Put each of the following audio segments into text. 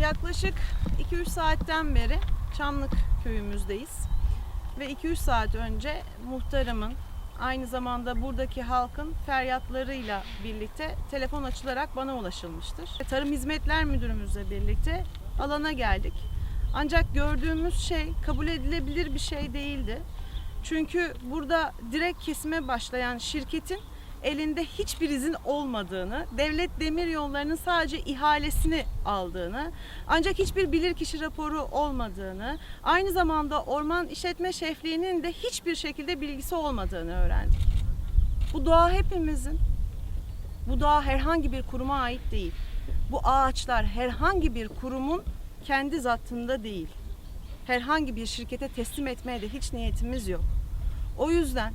Yaklaşık 2-3 saatten beri Çamlık köyümüzdeyiz. Ve 2-3 saat önce muhtarımın aynı zamanda buradaki halkın feryatlarıyla birlikte telefon açılarak bana ulaşılmıştır. Tarım Hizmetler Müdürümüzle birlikte alana geldik. Ancak gördüğümüz şey kabul edilebilir bir şey değildi. Çünkü burada direkt kesime başlayan şirketin elinde hiçbir izin olmadığını, devlet demir yollarının sadece ihalesini aldığını, ancak hiçbir bilirkişi raporu olmadığını, aynı zamanda orman işletme şefliğinin de hiçbir şekilde bilgisi olmadığını öğrendik. Bu doğa hepimizin. Bu doğa herhangi bir kuruma ait değil. Bu ağaçlar herhangi bir kurumun kendi zatında değil. Herhangi bir şirkete teslim etmeye de hiç niyetimiz yok. O yüzden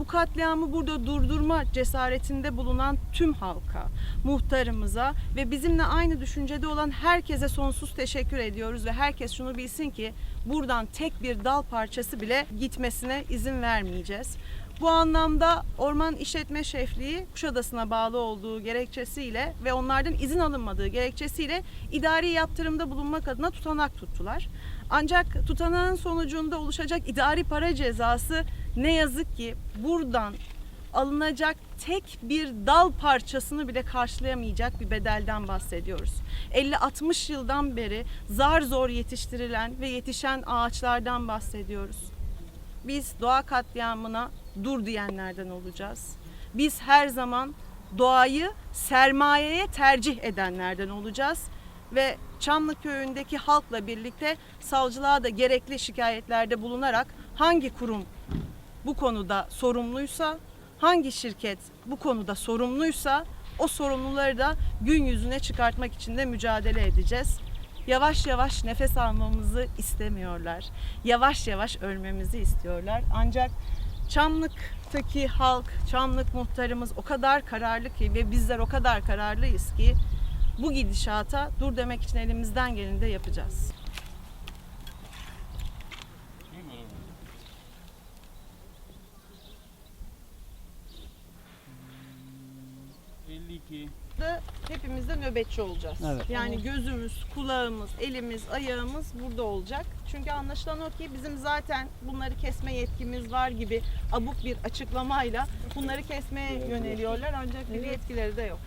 bu katliamı burada durdurma cesaretinde bulunan tüm halka, muhtarımıza ve bizimle aynı düşüncede olan herkese sonsuz teşekkür ediyoruz ve herkes şunu bilsin ki buradan tek bir dal parçası bile gitmesine izin vermeyeceğiz. Bu anlamda Orman İşletme Şefliği Kuşadası'na bağlı olduğu gerekçesiyle ve onlardan izin alınmadığı gerekçesiyle idari yaptırımda bulunmak adına tutanak tuttular. Ancak tutanağın sonucunda oluşacak idari para cezası ne yazık ki buradan alınacak tek bir dal parçasını bile karşılayamayacak bir bedelden bahsediyoruz. 50-60 yıldan beri zar zor yetiştirilen ve yetişen ağaçlardan bahsediyoruz. Biz doğa katliamına dur diyenlerden olacağız. Biz her zaman doğayı sermayeye tercih edenlerden olacağız ve Çamlı köyündeki halkla birlikte savcılığa da gerekli şikayetlerde bulunarak hangi kurum bu konuda sorumluysa, hangi şirket bu konuda sorumluysa o sorumluları da gün yüzüne çıkartmak için de mücadele edeceğiz. Yavaş yavaş nefes almamızı istemiyorlar. Yavaş yavaş ölmemizi istiyorlar. Ancak Çamlık'taki halk, Çamlık muhtarımız o kadar kararlı ki ve bizler o kadar kararlıyız ki bu gidişata dur demek için elimizden geleni de yapacağız. 52 da hepimiz de nöbetçi olacağız. Evet. Yani gözümüz, kulağımız, elimiz, ayağımız burada olacak. Çünkü anlaşılan o ki bizim zaten bunları kesme yetkimiz var gibi abuk bir açıklamayla bunları kesmeye yöneliyorlar ancak bir yetkileri de yok.